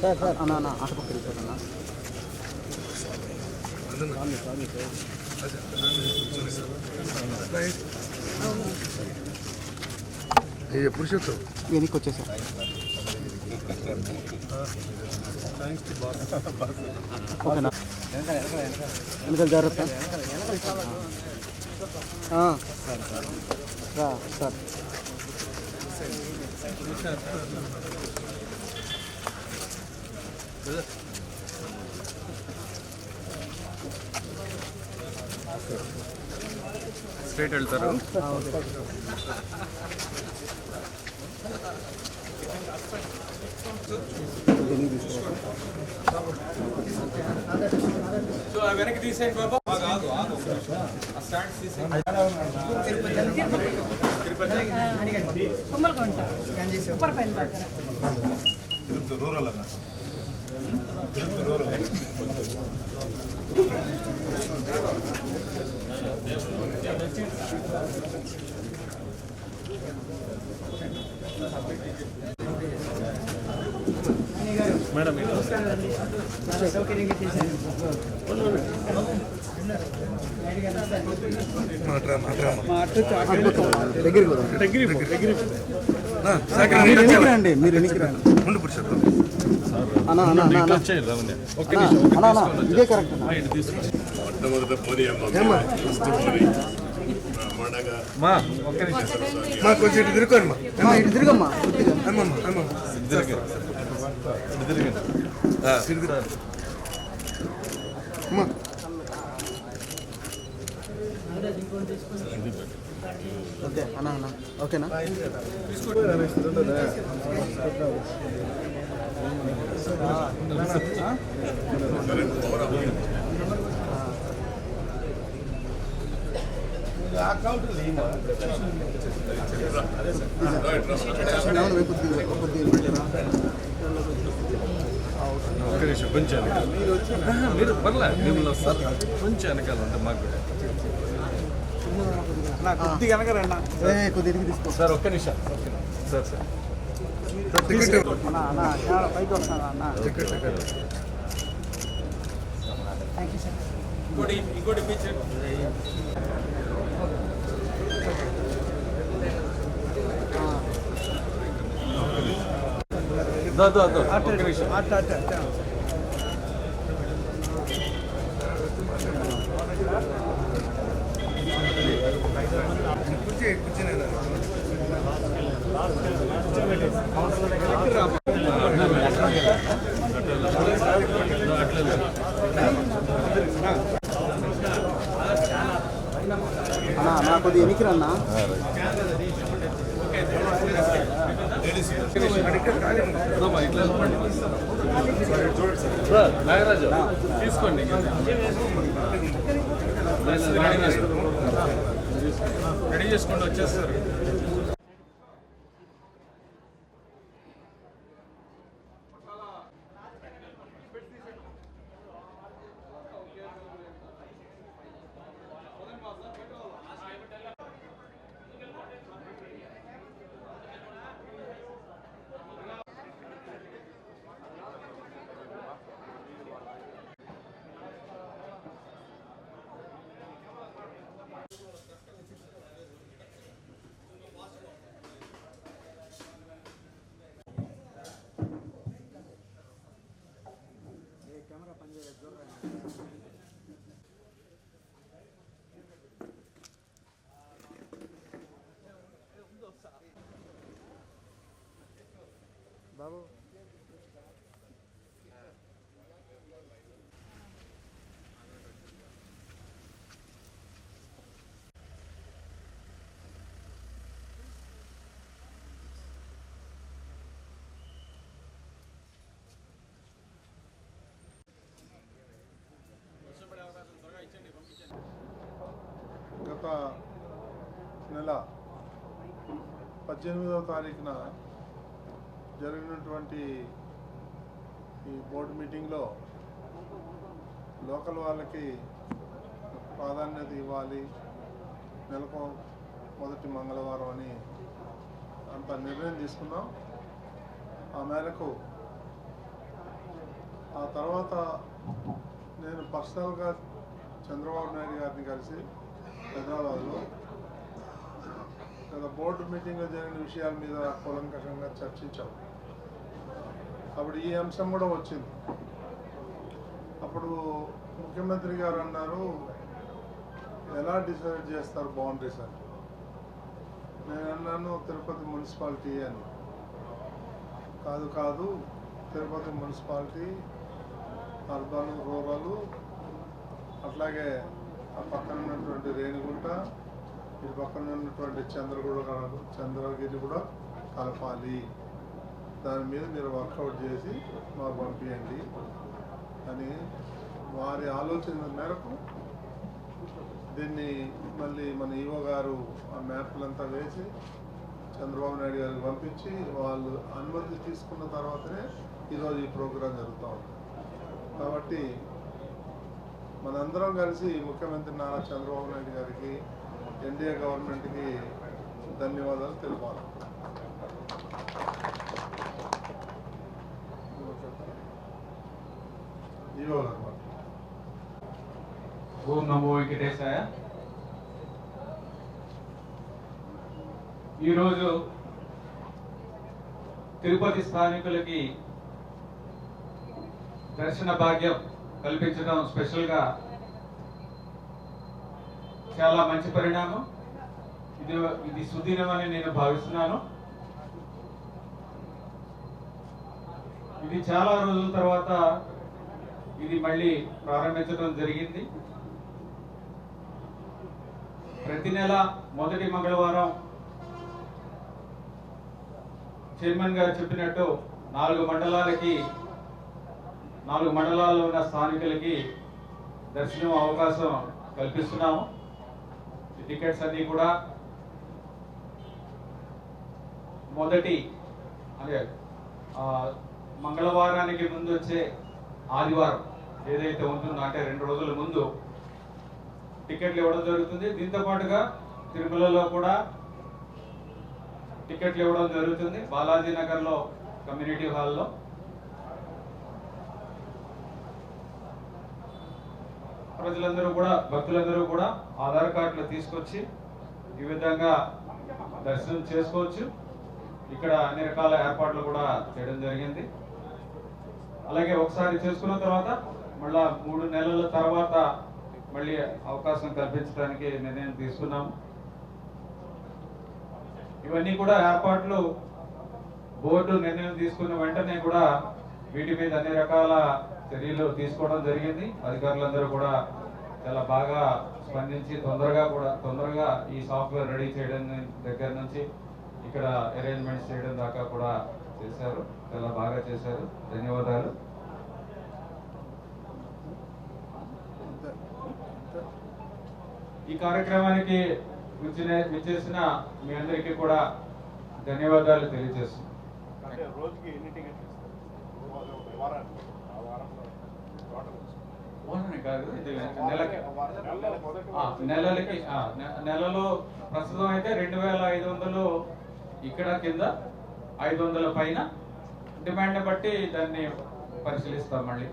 Sir sir అన్న అన్న అటు పక్కన సార్ అన్న వెనక్కి వచ్చేసా ఓకేనా వెనకాల జాగ్రత్త సార్ రా సార్ స్ట్రైట్ వెళ్తారు? వెనక్కి తీసేయండి బాబా. ఆ స్టాండ్స్ తీసేయండి. కుమ్మలకుంట ఉప్పరపల్లి దగ్గర దగ్గరికి పోదాం. మీరు ఎన్నికి రండి మీరు ఎన్నికి రండి ముందు పురుషోత్తం అన్న అన్న అన్న అన్న అన్న, అన్న అన్న ఇదే కరెక్ట్ అన్న మొట్టమొదట పోనీ అమ్మ ఫస్ట్ పోనీ బ్రహ్మాండంగా మా ఒక్క నిమిషం మా కొంచెం ఇటు తిరుక్కోండి మా అమ్మా, ఇటు తిరగమ్మా కొద్దిగా అమ్మమ్మ అమ్మమ్మ అమ్మా ఓకే అన్నా అన్నా. ఓకేనా? ఒక్క నిమిషం కొంచెం మీరు పర్లేదు మిమ్మల్ని కొంచెం వెనకాల ఉంటే మాకు కొద్దిగా ఇటుకి తీసుకో సార్ ఒక్క నిమిషం ఒక్క నిమిషం. సార్ సార్ అన్న అన్న చాలా పైకి వస్తాను అన్న ఇంకోటి ఇంకోటి పిక్చర్ దో, దో, దో. ఒక్క నిమిషం అన్న నా కొద్దిగా ఎనికి రన్నా నాగరాజు తీసుకోండి. రెడీ చేసుకుంటూ వచ్చేస్తారు? బాబు గత నెల పద్దెనిమిదవ తారీఖున జరిగినటువంటి ఈ బోర్డు మీటింగ్లో లోకల్ వాళ్ళకి ప్రాధాన్యత ఇవ్వాలి. నెలకు మొదటి మంగళవారం అని అంత నిర్ణయం తీసుకున్నాం. ఆ మేరకు ఆ తర్వాత నేను పర్సనల్గా చంద్రబాబు నాయుడు గారిని కలిసి హైదరాబాద్లో గత బోర్డు మీటింగ్లో జరిగిన విషయాల మీద కూలంకషంగా చర్చించాము అప్పుడు ఈ అంశం కూడా వచ్చింది. అప్పుడు ముఖ్యమంత్రి గారు అన్నారు ఎలా డిసైడ్ చేస్తారు బౌండరీస్ అని. నేను అన్నాను తిరుపతి మున్సిపాలిటీ అని. కాదు కాదు తిరుపతి మున్సిపాలిటీ అర్బన్ రూరల్ అట్లాగే ఆ పక్కన ఉన్నటువంటి రేణిగుంట ఇటు పక్కన ఉన్నటువంటి చంద్రగూడ చంద్రగిరి కూడా కలపాలి. దాని మీద మీరు వర్కౌట్ చేసి మాకు పంపించండి అని వారి ఆలోచన మేరకు దీన్ని మళ్ళీ మన ఈవో గారు ఆ మ్యాప్లంతా వేసి చంద్రబాబు నాయుడు గారికి పంపించి వాళ్ళు అనుమతి తీసుకున్న తర్వాతనే ఈరోజు ఈ ప్రోగ్రాం జరుగుతూ ఉంది. కాబట్టి మనందరం కలిసి ముఖ్యమంత్రి నారా చంద్రబాబు నాయుడు గారికి ఎన్డీఏ గవర్నమెంట్కి ధన్యవాదాలు తెలుపాలి. ఈవో అనమాట ఓం నమో వెంకటేశాయ. ఈరోజు తిరుపతి స్థానికులకి దర్శన భాగ్యం కల్పించడం స్పెషల్గా చాలా మంచి పరిణామం. ఇది ఇది సుదీనం అని నేను భావిస్తున్నాను. ఇది చాలా రోజుల తర్వాత ఇది మళ్ళీ ప్రారంభించడం జరిగింది. ప్రతి నెల మొదటి మంగళవారం చైర్మన్ గారు చెప్పినట్టు నాలుగు మండలాలకి నాలుగు మండలాల్లో ఉన్న స్థానికులకి దర్శనం అవకాశం కల్పిస్తున్నాము. ఈ టికెట్స్ అన్ని కూడా మొదటి అదే మంగళవారానికి ముందు వచ్చే ఆదివారం ఏదైతే ఉంటుందో అంటే రెండు రోజుల ముందు టికెట్లు ఇవ్వడం జరుగుతుంది. దీంతో పాటుగా తిరుమలలో కూడా టికెట్లు ఇవ్వడం జరుగుతుంది. బాలాజీ నగర్లో కమ్యూనిటీ హాల్లో. ప్రజలందరూ కూడా భక్తులందరూ కూడా ఆధార్ కార్డులు తీసుకొచ్చి ఈ విధంగా దర్శనం చేసుకోవచ్చు. ఇక్కడ అన్ని రకాల ఏర్పాట్లు కూడా చేయడం జరిగింది. అలాగే ఒకసారి చేసుకున్న తర్వాత మళ్ళా మూడు నెలల తర్వాత మళ్ళీ అవకాశం కల్పించడానికి నిర్ణయం తీసుకున్నాము ఇవన్నీ కూడా ఏర్పాట్లు బోర్డు నిర్ణయం తీసుకున్న వెంటనే కూడా వీటి మీద అన్ని రకాల చర్యలు తీసుకోవడం జరిగింది. అధికారులందరూ కూడా చాలా బాగా స్పందించి తొందరగా కూడా తొందరగా ఈ సాఫ్ట్వేర్ రెడీ చేయడం దగ్గర నుంచి ఇక్కడ అరేంజ్మెంట్స్ చేయడం దాకా కూడా చేశారు. చాలా బాగా చేశారు. ధన్యవాదాలు అంతే అంతే ఈ కార్యక్రమానికి విచ్చేసిన మీ అందరికీ కూడా ధన్యవాదాలు తెలియజేస్తున్నాను నెలలకి నెలలో ప్రస్తుతం అయితే రెండు వేల ఐదు వందలు ఇక్కడ కింద ఐదు వందల పైన. డిమాండ్ బట్టి దాన్ని పరిశీలిస్తాం మళ్ళీ.